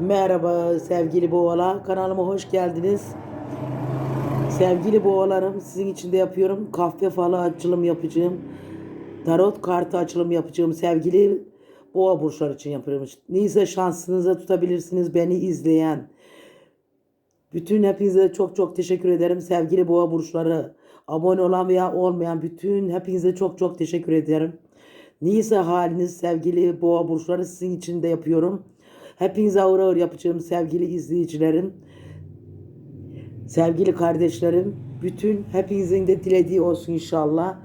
Merhaba sevgili boğalar. Kanalıma hoş geldiniz. Sevgili boğalarım sizin için de yapıyorum. Kahve falı açılım yapacağım. Tarot kartı açılım yapacağım. Sevgili boğa burçlar için yapıyorum. Neyse şansınıza tutabilirsiniz beni izleyen. Bütün hepinize çok çok teşekkür ederim sevgili boğa burçları. Abone olan veya olmayan bütün hepinize çok çok teşekkür ederim. Neyse haliniz sevgili boğa burçları sizin için de yapıyorum. Hepinize ağır ağır yapacağım sevgili izleyicilerim. Sevgili kardeşlerim. Bütün hepinizin de dilediği olsun inşallah.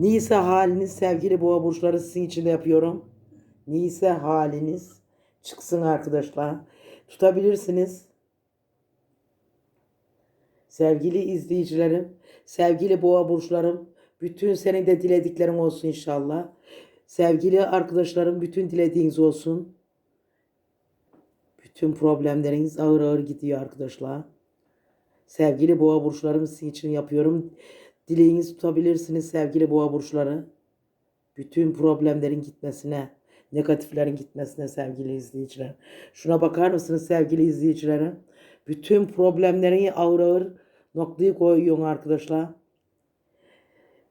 Neyse haliniz sevgili boğa burçları sizin için de yapıyorum. Neyse haliniz çıksın arkadaşlar. Tutabilirsiniz. Sevgili izleyicilerim, sevgili boğa burçlarım, bütün senin de dilediklerin olsun inşallah. Sevgili arkadaşlarım, bütün dilediğiniz olsun. Bütün problemleriniz ağır ağır gidiyor arkadaşlar. Sevgili boğa burçlarım sizin için yapıyorum. Dileğinizi tutabilirsiniz sevgili boğa burçları. Bütün problemlerin gitmesine, negatiflerin gitmesine sevgili izleyiciler. Şuna bakar mısınız sevgili izleyicilerim? Bütün problemlerini ağır ağır noktayı koyuyorsun arkadaşlar.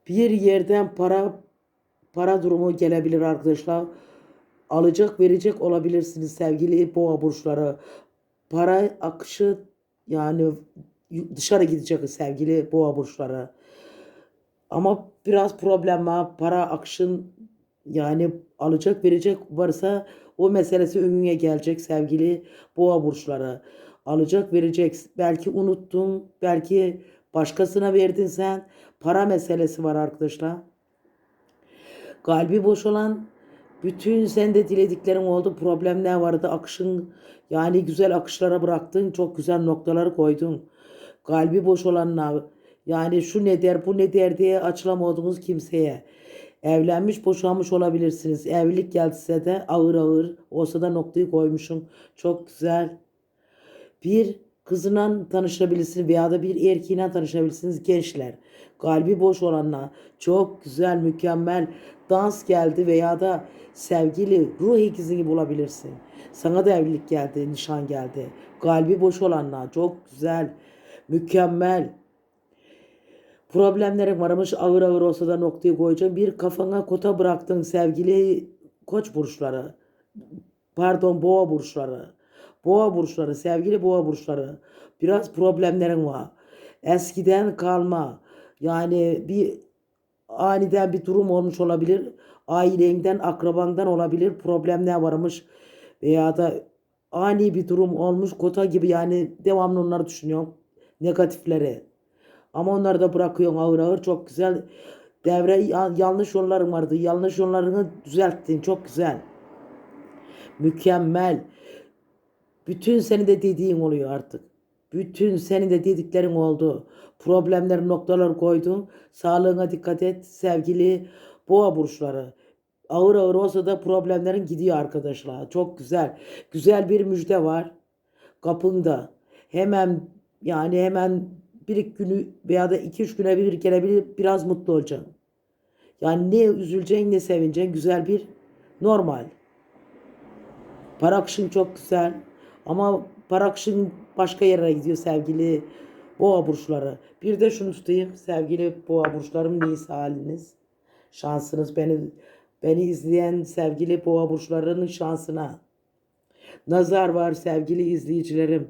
Bir yerden para para durumu gelebilir arkadaşlar. Alacak verecek olabilirsiniz sevgili boğa burçları. Para akışı yani dışarı gidecek sevgili boğa burçları. Ama biraz problem var. Para akışın yani alacak verecek varsa o meselesi önüne gelecek sevgili boğa burçları. Alacak verecek. Belki unuttun. Belki başkasına verdin sen. Para meselesi var arkadaşlar. Kalbi boş olan bütün sende dilediklerin oldu. Problemler vardı. Akışın yani güzel akışlara bıraktın. Çok güzel noktaları koydun. Kalbi boş olanlar yani şu ne der bu ne der diye açılamadığınız kimseye. Evlenmiş boşanmış olabilirsiniz. Evlilik gelse de ağır ağır olsa da noktayı koymuşum. Çok güzel. Bir kızına tanışabilirsiniz veya da bir erkeğine tanışabilirsiniz gençler. Kalbi boş olanlar çok güzel, mükemmel dans geldi veya da sevgili ruh ikizini bulabilirsin. Sana da evlilik geldi, nişan geldi. Kalbi boş olanlar çok güzel, mükemmel. Problemlerin varmış ağır ağır olsa da noktayı koyacağım. Bir kafana kota bıraktın sevgili koç burçları. Pardon boğa burçları. Boğa burçları, sevgili boğa burçları. Biraz problemlerin var. Eskiden kalma. Yani bir aniden bir durum olmuş olabilir. Ailenden, akrabandan olabilir. Problemler varmış. Veya da ani bir durum olmuş. Kota gibi yani devamlı onları düşünüyorum. Negatifleri. Ama onları da bırakıyorsun ağır ağır. Çok güzel. Devre yanlış yolların vardı. Yanlış yollarını düzelttin. Çok güzel. Mükemmel. Bütün senin de dediğin oluyor artık. Bütün senin de dediklerin oldu. Problemler noktalar koydun. Sağlığına dikkat et sevgili boğa burçları. Ağır ağır olsa da problemlerin gidiyor arkadaşlar. Çok güzel. Güzel bir müjde var. Kapında. Hemen yani hemen bir iki günü veya da iki üç güne bir gelebilir biraz mutlu olacaksın. Yani ne üzüleceksin ne sevineceksin. Güzel bir normal. Para akışın çok güzel. Ama para akışın başka yere gidiyor sevgili boğa burçları. Bir de şunu tutayım sevgili boğa burçlarım neyse haliniz. Şansınız beni beni izleyen sevgili boğa burçlarının şansına. Nazar var sevgili izleyicilerim.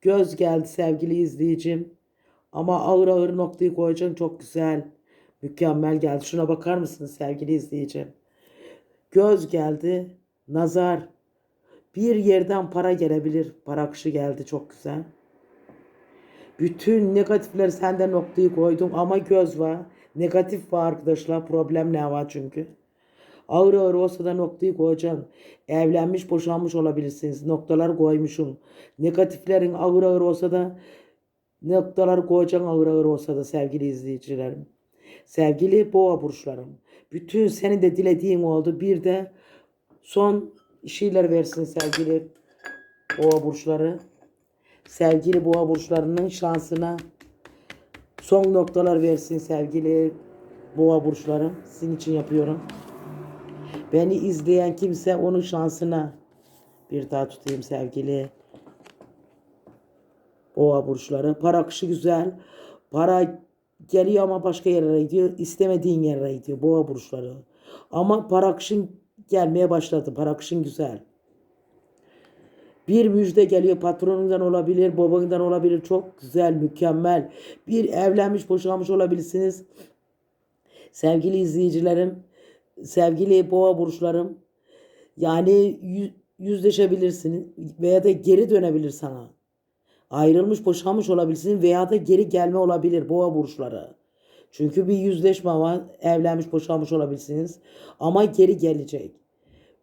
Göz geldi sevgili izleyicim. Ama ağır ağır noktayı koyacaksın çok güzel. Mükemmel geldi. Şuna bakar mısınız sevgili izleyicim? Göz geldi. Nazar. Bir yerden para gelebilir. Para akışı geldi çok güzel. Bütün negatifleri sende noktayı koydum ama göz var. Negatif var arkadaşlar. Problem ne var çünkü. Ağır ağır olsa da noktayı koyacaksın. Evlenmiş boşanmış olabilirsiniz. Noktalar koymuşum. Negatiflerin ağır ağır olsa da noktalar koyacaksın ağır ağır olsa da sevgili izleyicilerim. Sevgili boğa burçlarım. Bütün senin de dilediğin oldu. Bir de son şeyler versin sevgili boğa burçları. Sevgili boğa burçlarının şansına son noktalar versin sevgili boğa burçlarım. Sizin için yapıyorum. Beni izleyen kimse onun şansına Bir daha tutayım sevgili boğa burçları. Para akışı güzel. Para geliyor ama başka yerlere gidiyor. İstemediğin yerlere gidiyor boğa burçları. Ama para akışın gelmeye başladı. Para akışın güzel. Bir müjde geliyor patronundan olabilir, babandan olabilir. Çok güzel, mükemmel. Bir evlenmiş, boşanmış olabilirsiniz. Sevgili izleyicilerim, sevgili boğa burçlarım. Yani yü- yüzleşebilirsiniz veya da geri dönebilir sana. Ayrılmış, boşanmış olabilirsiniz veya da geri gelme olabilir boğa burçları. Çünkü bir yüzleşme var. Evlenmiş, boşanmış olabilirsiniz. Ama geri gelecek.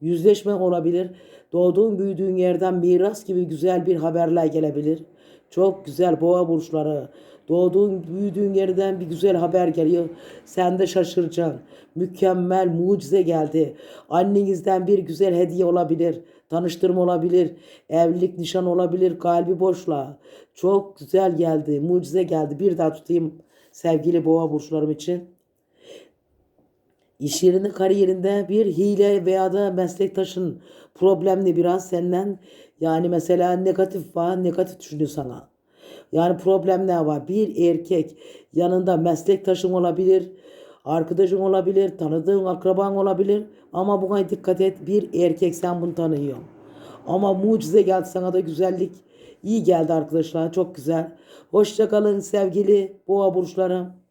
Yüzleşme olabilir. Doğduğun, büyüdüğün yerden miras gibi güzel bir haberler gelebilir. Çok güzel boğa burçları. Doğduğun, büyüdüğün yerden bir güzel haber geliyor. Sen de şaşıracaksın. Mükemmel, mucize geldi. Annenizden bir güzel hediye olabilir. Tanıştırma olabilir. Evlilik, nişan olabilir. Kalbi boşla. Çok güzel geldi. Mucize geldi. Bir daha tutayım sevgili boğa burçlarım için. İş yerinde, kariyerinde bir hile veya da meslektaşın problemli biraz senden yani mesela negatif var, negatif düşünüyor sana. Yani problemler var. Bir erkek yanında meslektaşın olabilir, arkadaşın olabilir, tanıdığın akraban olabilir ama buna dikkat et. Bir erkek sen bunu tanıyorsun. Ama mucize geldi sana da güzellik. İyi geldi arkadaşlar. Çok güzel. Hoşça kalın sevgili boğa burçlarım.